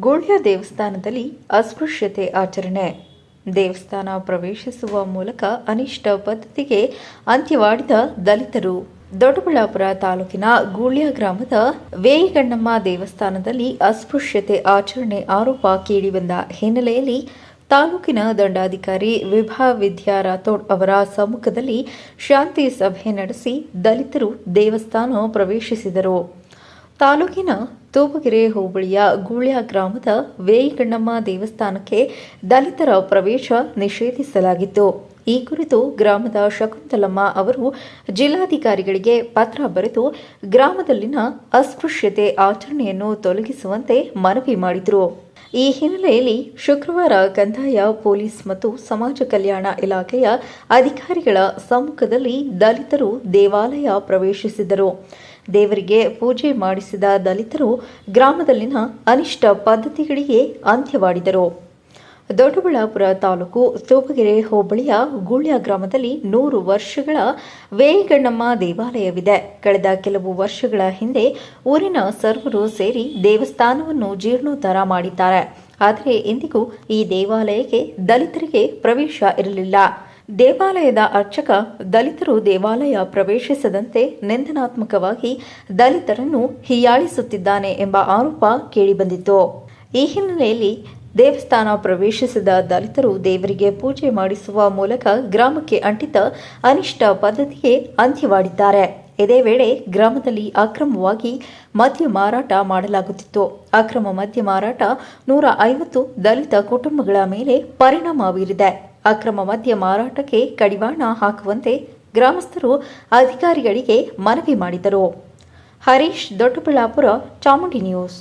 ಗುಳ್ಯ ದೇವಸ್ಥಾನದಲ್ಲಿ ಅಸ್ಪೃಶ್ಯತೆ ಆಚರಣೆ. ದೇವಸ್ಥಾನ ಪ್ರವೇಶಿಸುವ ಮೂಲಕ ಅನಿಷ್ಟ ಪದ್ಧತಿಗೆ ಅಂತ್ಯವಾಡಿದ ದಲಿತರು. ದೊಡ್ಡಬಳ್ಳಾಪುರ ತಾಲೂಕಿನ ಗೂಳ್ಯ ಗ್ರಾಮದ ವೇಯಿಗಣ್ಣಮ್ಮ ದೇವಸ್ಥಾನದಲ್ಲಿ ಅಸ್ಪೃಶ್ಯತೆ ಆಚರಣೆ ಆರೋಪ ಕೇಳಿಬಂದ ಹಿನ್ನೆಲೆಯಲ್ಲಿ ತಾಲೂಕಿನ ದಂಡಾಧಿಕಾರಿ ವಿಭಾ ವಿದ್ಯಾ ರಾಥೋಡ್ ಅವರ ಸಮ್ಮುಖದಲ್ಲಿ ಶಾಂತಿ ಸಭೆ ನಡೆಸಿ ದಲಿತರು ದೇವಸ್ಥಾನ ಪ್ರವೇಶಿಸಿದರು. ತಾಲೂಕಿನ ತೂಪಗೆರೆ ಹೋಬಳಿಯ ಗುಳ್ಯ ಗ್ರಾಮದ ವೇಯಿಗಣ್ಣಮ್ಮ ದೇವಸ್ಥಾನಕ್ಕೆ ದಲಿತರ ಪ್ರವೇಶ ನಿಷೇಧಿಸಲಾಗಿತ್ತು. ಈ ಕುರಿತು ಗ್ರಾಮದ ಶಕುಂತಲಮ್ಮ ಅವರು ಜಿಲ್ಲಾಧಿಕಾರಿಗಳಿಗೆ ಪತ್ರ ಬರೆದು ಗ್ರಾಮದಲ್ಲಿನ ಅಸ್ಪೃಶ್ಯತೆ ಆಚರಣೆಯನ್ನು ತೊಲಗಿಸುವಂತೆ ಮನವಿ ಮಾಡಿದರು. ಈ ಹಿನ್ನೆಲೆಯಲ್ಲಿ ಶುಕ್ರವಾರ ಕಂದಾಯ, ಪೊಲೀಸ್ ಮತ್ತು ಸಮಾಜ ಕಲ್ಯಾಣ ಇಲಾಖೆಯ ಅಧಿಕಾರಿಗಳ ಸಮ್ಮುಖದಲ್ಲಿ ದಲಿತರು ದೇವಾಲಯ ಪ್ರವೇಶಿಸಿದರು. ದೇವರಿಗೆ ಪೂಜೆ ಮಾಡಿಸಿದ ದಲಿತರು ಗ್ರಾಮದಲ್ಲಿನ ಅನಿಷ್ಟ ಪದ್ಧತಿಗಳಿಗೆ ಅಂತ್ಯವಾಡಿದರು. ದೊಡ್ಡಬಳ್ಳಾಪುರ ತಾಲೂಕು ತೂಪಗೆರೆ ಹೋಬಳಿಯ ಗುಳ್ಯ ಗ್ರಾಮದಲ್ಲಿ ನೂರು ವರ್ಷಗಳ ವೇಗಣ್ಣಮ್ಮ ದೇವಾಲಯವಿದೆ. ಕಳೆದ ಕೆಲವು ವರ್ಷಗಳ ಹಿಂದೆ ಊರಿನ ಸರ್ವರು ಸೇರಿ ದೇವಸ್ಥಾನವನ್ನು ಜೀರ್ಣೋದ್ಧಾರ ಮಾಡಿದ್ದಾರೆ. ಆದರೆ ಇಂದಿಗೂ ಈ ದೇವಾಲಯಕ್ಕೆ ದಲಿತರಿಗೆ ಪ್ರವೇಶ ಇರಲಿಲ್ಲ. ದೇವಾಲಯದ ಅರ್ಚಕ ದಲಿತರು ದೇವಾಲಯ ಪ್ರವೇಶಿಸದಂತೆ ನಿಂದನಾತ್ಮಕವಾಗಿ ದಲಿತರನ್ನು ಹೀಯಾಳಿಸುತ್ತಿದ್ದಾನೆ ಎಂಬ ಆರೋಪ ಕೇಳಿಬಂದಿತ್ತು. ಈ ಹಿನ್ನೆಲೆಯಲ್ಲಿ ದೇವಸ್ಥಾನ ಪ್ರವೇಶಿಸಿದ ದಲಿತರು ದೇವರಿಗೆ ಪೂಜೆ ಮಾಡಿಸುವ ಮೂಲಕ ಗ್ರಾಮಕ್ಕೆ ಅಂಟಿತ ಅನಿಷ್ಟ ಪದ್ಧತಿಗೆ ಅಂತ್ಯವಾಡಿದ್ದಾರೆ. ಇದೇ ವೇಳೆ ಗ್ರಾಮದಲ್ಲಿ ಅಕ್ರಮವಾಗಿ ಮದ್ಯ ಮಾರಾಟ ಮಾಡಲಾಗುತ್ತಿತ್ತು. ಅಕ್ರಮ ಮದ್ಯ ಮಾರಾಟ ನೂರ ಐವತ್ತು ದಲಿತ ಕುಟುಂಬಗಳ ಮೇಲೆ ಪರಿಣಾಮ ಬೀರಿದೆ. ಅಕ್ರಮ ಮದ್ಯ ಮಾರಾಟಕ್ಕೆ ಕಡಿವಾಣ ಹಾಕುವಂತೆ ಗ್ರಾಮಸ್ಥರು ಅಧಿಕಾರಿಗಳಿಗೆ ಮನವಿ ಮಾಡಿದರು. ಹರೀಶ್ ದೊಡ್ಡಬಳ್ಳಾಪುರ ಚಾಮುಂಡಿ ನ್ಯೂಸ್.